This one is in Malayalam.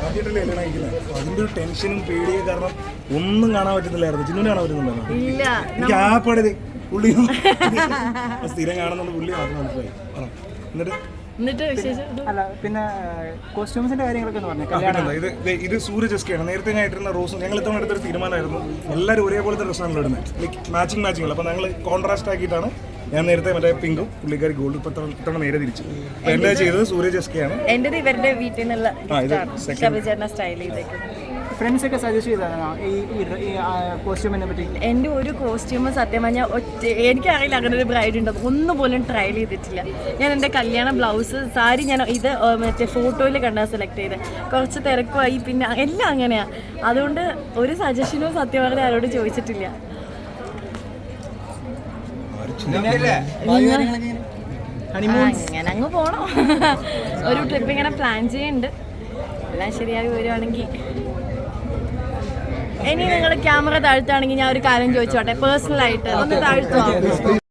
ആദ്യമായിട്ടല്ലേ കഴിക്കുന്നത് അതിന്റെ ഒരു ടെൻഷനും പേടിയും കാരണം ഒന്നും കാണാൻ പറ്റുന്നില്ലായിരുന്നു. ചിന്നൂനെ കാണാൻ പറ്റുന്നുണ്ടായിരുന്നു എനിക്ക് ആ പടത് പുള്ളി സ്ഥിരം കാണുന്നുണ്ട് പുള്ളി മാത്രം മനസ്സിലായി. എന്നിട്ട്? അല്ല പിന്നെ കോസ്റ്റ്യൂംസിന്റെ കാര്യങ്ങളൊക്കെ പറഞ്ഞു? ഇത് ഇത് സൂര്യ ജസ്കയാണ് നേരത്തെ ഞാൻ ഇട്ടിരുന്ന റോസും ഞങ്ങൾ ഇത്തവണ എടുത്തൊരു തീരുമാനമായിരുന്നു. എല്ലാവരും ഒരേപോലത്തെ ഡ്രസ്സാണല്ലോ ഇടുന്നത്. ലൈക്ക് മാച്ചിങ് മാച്ചിങ് അല്ല അപ്പോൾ ഞങ്ങൾ കോൺട്രാസ്റ്റ് ആക്കിയിട്ടാണ് ഞാൻ നേരത്തെ മറ്റേ പിങ്കും പുള്ളിക്കാരി ഗോൾഡ് ഇപ്പൊ ഇത്തവണ നേരെ തിരിച്ചു. അപ്പോൾ എന്റെ ചെയ്തത് സൂര്യ ജസ്കയാണ് എന്റെ ഇവരുടെ വീട്ടിൽ നിന്നുള്ള സ്റ്റൈൽ ചെയ്തേക്കുന്നത് ഫ്രണ്ട്സ് ഒക്കെ സജസ്റ്റ് ചെയ്തതാണോ? ഈ കോസ്റ്റ്യൂമിനെ പറ്റി? എന്റെ ഒരു കോസ്റ്റ്യൂം സത്യം പറഞ്ഞാൽ ഒറ്റ എനിക്കറിയില്ല അങ്ങനെ ഒരു ബ്രൈഡ് ഉണ്ടെന്ന് ഒന്നും പോലും ട്രയൽ ചെയ്തിട്ടില്ല. ഞാൻ എന്റെ കല്യാണ ബ്ലൗസ് സാരി ഞാൻ ഇത് മറ്റേ ഫോട്ടോയിൽ കണ്ടാ സെലക്ട് ചെയ്ത്. കുറച്ച് തിരക്കുമായി പിന്നെ എല്ലാം അങ്ങനെയാണ് അതുകൊണ്ട് ഒരു സജഷനും സത്യം പറഞ്ഞാൽ ആരോട് ചോദിച്ചിട്ടില്ല. അങ്ങനെ അങ്ങ് പോണോ. ഒരു ട്രിപ്പ് ഇങ്ങനെ പ്ലാൻ ചെയ്യുന്നുണ്ട് എല്ലാം ശരിയായി വരുവാണെങ്കിൽ ഇനി നിങ്ങൾ ക്യാമറ താഴ്ത്താണെങ്കിൽ ഞാൻ ഒരു കാര്യം ചോദിച്ചോട്ടെ? പേഴ്സണൽ ആയിട്ട് ഒന്ന് താഴ്ത്തുമോ